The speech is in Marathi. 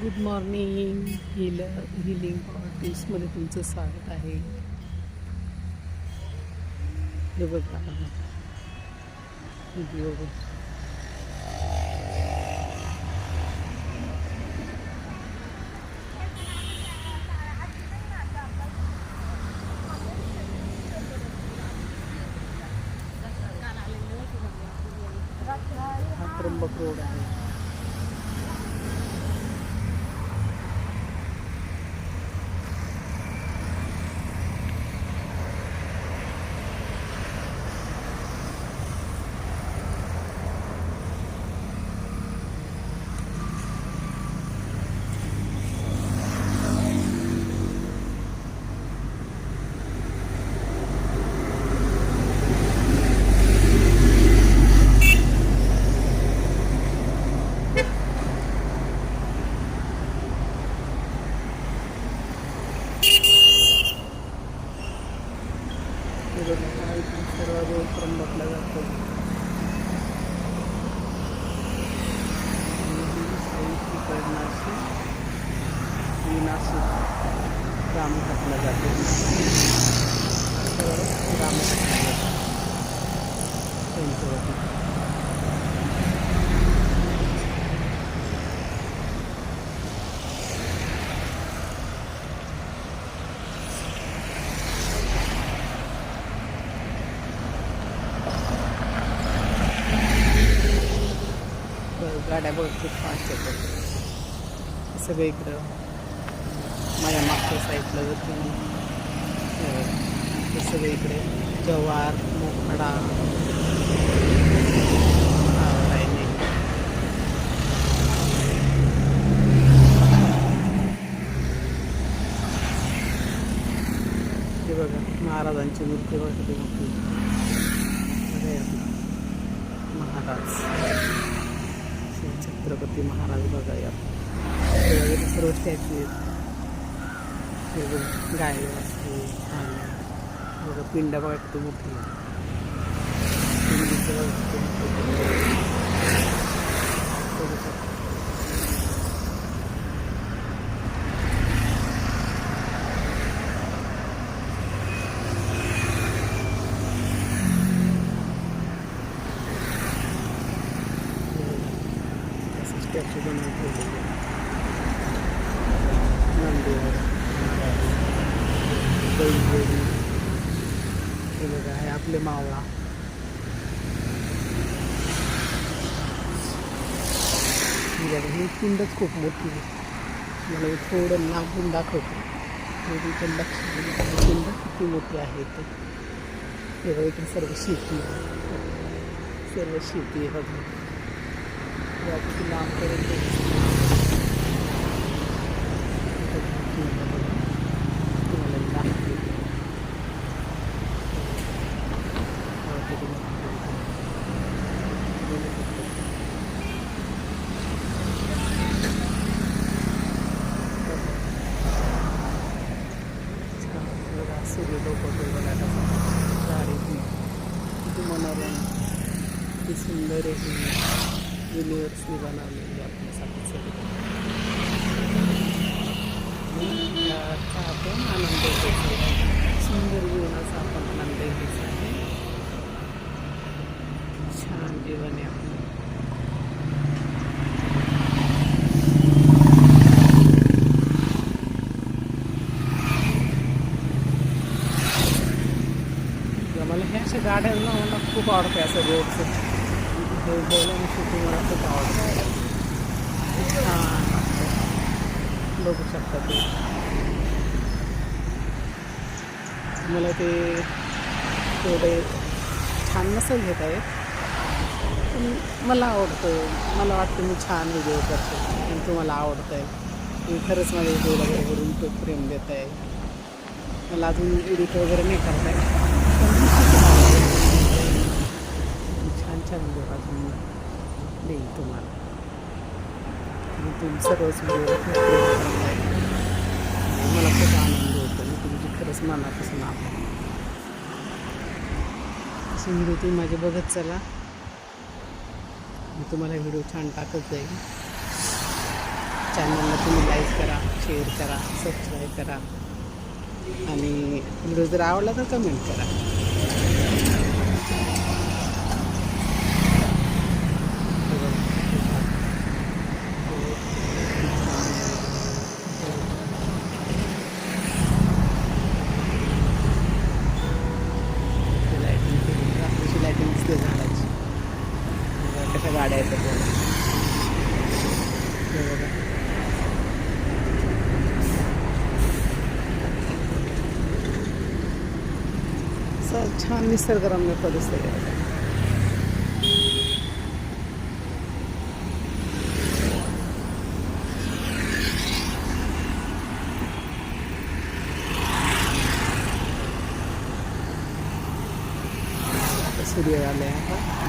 गुड मॉर्निंग हिलर हिलिंग टिप्समध्ये तुमचं स्वागत आहे. हे बघा. व्हिडिओ हा त्र्यंबक रोड आहे. हे बघा हा इथून सर्व उपक्रम त्र्यंबकला जातो आणि ही नाशिक गाड्या बघ खूप फास्ट येतात सगळं इकडं. माझ्या मागच्या साईडला जाते मी इकडे. जवार मोखडा बघा महाराजांची मूर्ती वगैरे किती महाराज. शिवाजी महाराज बघा या. वगैरे सर्व स्टॅच्यू आहेत. गाय असते बघा पिंड वाटतो मोठी आहे. पिंडीचं बघा किती मोठी आहे. बघू शकता. असं स्टॅच्यू बनवून ठेवलेले आहे. नंदीवर बैलजोडी हे बघा हे आपले मावळा. हे ही पिंडच खूप मोठी आहे. मला थोडं लागून दाखवतो. थोडी पण लक्ष पिंड किती मोठी आहे ते हे बघा इकडे सर्व शेती सर्व शेती आहे बघा. या किती लांबपर्यंत तुम्हाला दाखवते. हा, किती मोठी आहे. बघू शकता. छान बघा, सूर्य डोकवतोय बघा कसा. गाडीतून. किती मनोरम किती सुंदर आहे ही युनिव्हर्सनी बनवलेली आपल्यासाठी सगळी. आपण आनंद घ्यायचा सुंदर जीवनाचा आपण आनंद घ्यायचा आहे. छान जीवन आहे आपलं मला ह्या अशा गाड्यांना मला खूप आवडते असं रोडचं हे खूप आवडतं खूप छान. बघू शकता ते मला ते तेवढे छान नसेल घेत आहे पण मला आवडतं मला वाटतं मी छान व्हिडिओ करतो. आणि तुम्हाला आवडतं आहे तुम्ही खरंच माझ्या वगैरे करून तो प्रेम देत आहे. मला अजून एडिट वगैरे नाही करता येत. छान छान तुम्ही देईल तुम्हाला. मी तुमचा रोज मला खूप आनंद होतो. मी तुमची खरंच मनापासून आभार असे व्हिडिओ तुम्ही माझे बघत चला. मी तुम्हाला व्हिडिओ छान टाकत जाईल. चॅनलला तुम्ही लाईक करा शेअर करा सबस्क्राईब करा. आणि व्हिडिओ जर आवडला तर कमेंट करा. गाड्या आहेत छान निसर्गरम्य परिसर सूर्य आले आता.